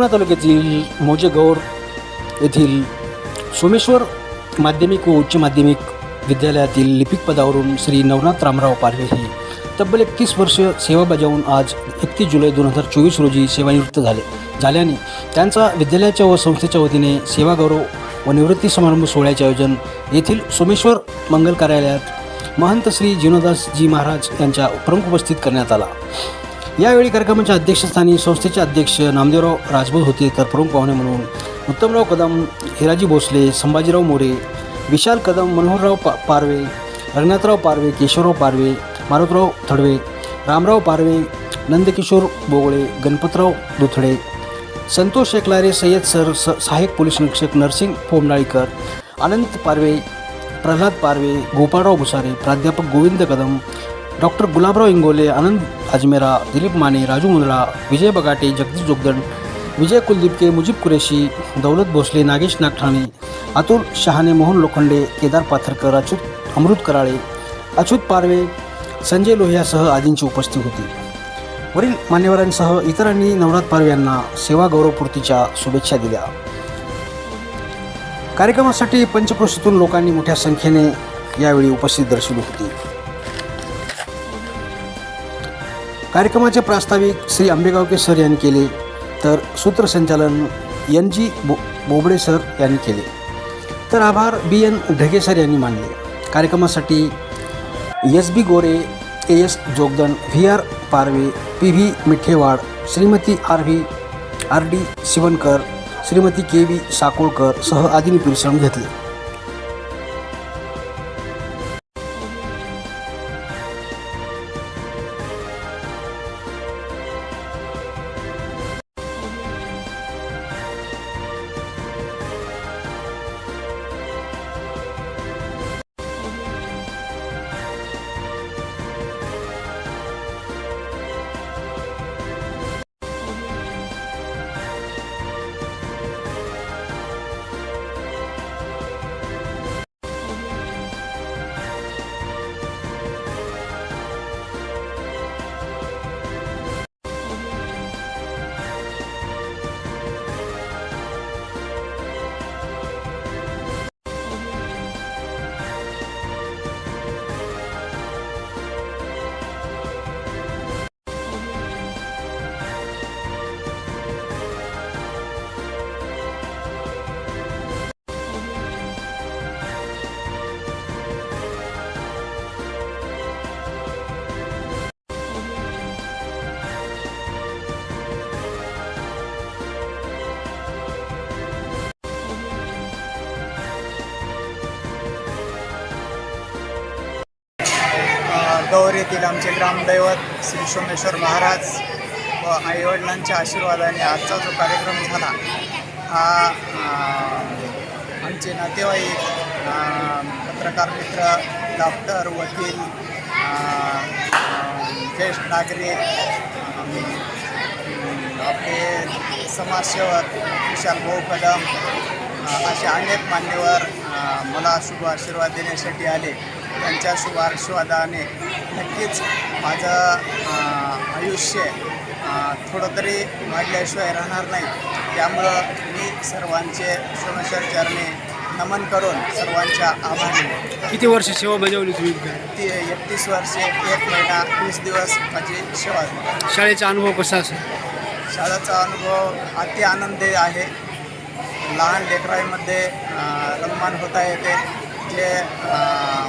पूर्णा तालुक्यातील मोजेगौर येथील सोमेश्वर माध्यमिक व उच्च माध्यमिक विद्यालयातील लिपिक पदावरून श्री नवनाथ रामराव पारवे हे तब्बल एकतीस वर्ष सेवा बजावून आज एकतीस जुलै दोन हजार चोवीस रोजी सेवानिवृत्त झाले. झाल्याने त्यांचा विद्यालयाच्या व संस्थेच्या वतीने सेवागौरव व निवृत्ती समारंभ सोहळ्याचे आयोजन येथील सोमेश्वर मंगल कार्यालयात महंत श्री जीवनदासजी महाराज यांच्या प्रमुख उपस्थित करण्यात आला. यावेळी कार्यक्रमाच्या अध्यक्षस्थानी संस्थेचे अध्यक्ष नामदेवराव राजभूत होते तर प्रमुख पाहुणे म्हणून उत्तमराव कदम हिराजी भोसले संभाजीराव मोरे विशाल कदम मनोहरराव पा पारवे रंगनाथराव पारवे केशवराव पारवे मारुतराव थडवे रामराव पारवे नंदकिशोर बोगळे गणपतराव दुथडे संतोष एकलारे सय्यद सर स सहाय्यक पोलीस निरीक्षक नरसिंग पोमनाळीकर अनंत पारवे प्रल्हाद पारवे गोपाळराव भुसारे प्राध्यापक गोविंद कदम डॉक्टर गुलाबराव इंगोले आनंद अजमेरा दिलीप माने राजू मुंदळा विजय बगाटे जगदीश जोगदंड विजय कुलदीपके मुजीब कुरेशी दौलत भोसले नागेश नागठाणे अतुल शहाणे मोहन लोखंडे केदार पाथरकर अच्युत अमृत कराळे अच्युत पारवे संजय लोहियासह आदींची उपस्थिती होती. वरील मान्यवरांसह इतरांनी नवनाथ पारवे यांना सेवा गौरवपूर्तीच्या शुभेच्छा दिल्या. कार्यक्रमासाठी पंचक्रोशीतून लोकांनी मोठ्या संख्येने यावेळी उपस्थित दर्शवली होती. कार्यक्रमाचे प्रास्ताविक श्री आंबेगावके सर यांनी केले तर सूत्रसंचालन एन जी बो बोबडे सर यांनी केले. तर आभार बी एन ढगे सर यांनी मानले. कार्यक्रमासाठी S B Gore A S Jogdan V R Parwe P V Mithewad Shrimati R V R D Shivankar Shrimati K V Sakolkar सह आदींनी परिश्रम घेतले. गौर येथील आमचे ग्रामदैवत श्री सोमेश्वर महाराज व आईवडिलांच्या आशीर्वादाने आजचा जो कार्यक्रम झाला हा आमचे नातेवाईक पत्रकार मित्र डॉक्टर वकील ज्येष्ठ नागरिक आपले समाजसेवक विशाल भाऊ कदम असे अनेक मान्यवर मला शुभ आशीर्वाद देण्यासाठी आले. त्यांच्या शुभ आशीर्वादाने नक्कीच माझं आयुष्य थोडं तरी वाढल्याशिवाय राहणार नाही. त्यामुळं मी सर्वांचे सोमेश्वर चरणी नमन करून सर्वांच्या आभारी. किती वर्ष सेवा बजावली तुम्ही? ती एकतीस वर्षे एक महिना वीस दिवस माझी सेवा. शाळेचा अनुभव कसा असेल? शाळेचा अनुभव अति आनंदी आहे. लहान लेकरांमध्ये रममान होता येते. जे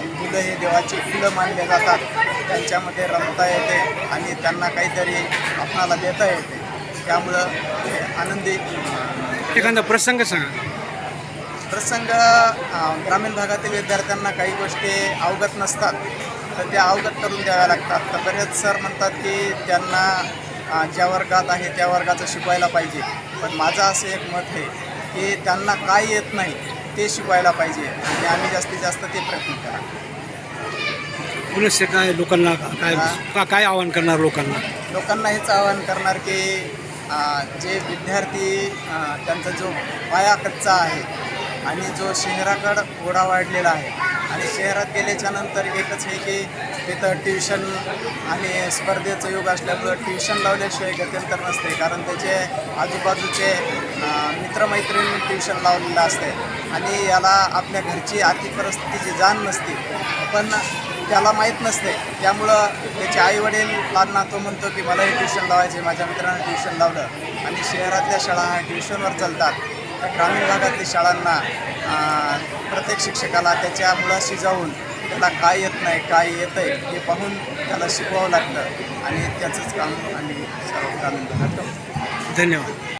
मुलं हे देवाची फुलं मानले जातात. त्यांच्यामध्ये रमता येते आणि त्यांना काहीतरी आपणाला देता येते. त्यामुळं हे आनंदी. एखादा प्रसंग सांगा. प्रसंग ग्रामीण भागातील विद्यार्थ्यांना काही गोष्टी अवगत नसतात तर त्या अवगत करून द्याव्या लागतात. तर बरेच सर म्हणतात की त्यांना ज्या वर्गात आहे त्या वर्गाचं शिकवायला पाहिजे. पण माझं असं एक मत आहे की त्यांना काय येत नाही ते शिकवायला पाहिजे. आणि आम्ही जास्तीत जास्त ते प्रयत्न करा. पुनश्च काय लोकांना काय का- काय आवाहन करणार लोकांना? लोकांना हेच आवाहन करणार की जे विद्यार्थी त्यांचा जो पाया कच्चा आहे आणि जो शहराकडं ओढा वाढलेला आहे आणि शहरात गेल्याच्यानंतर एकच आहे की तिथं ट्युशन आणि स्पर्धेचं युग असल्यामुळं ट्युशन लावल्याशिवाय गत्यंतर नसते कारण त्याचे आजूबाजूचे मित्रमैत्रिणी ट्युशन लावलेलं असते. आणि याला आपल्या घरची आर्थिक परिस्थितीची जाण नसते. पण त्याला माहीत नसते. त्यामुळं त्याचे आईवडील लहान तो म्हणतो की मलाही ट्युशन लावायचे माझ्या मित्रांना ट्युशन लावलं. आणि शहरातल्या शाळा ह्या ट्युशनवर चालतात. ग्रामीण भागातल्या शाळांना प्रत्येक शिक्षकाला त्याच्या मुलाशी जाऊन त्याला काय येत नाही काय येतं आहे हे पाहून त्याला शिकवावं लागतं. आणि त्याचंच काम आम्ही सर्व ग्रामीण भागात धन्यवाद.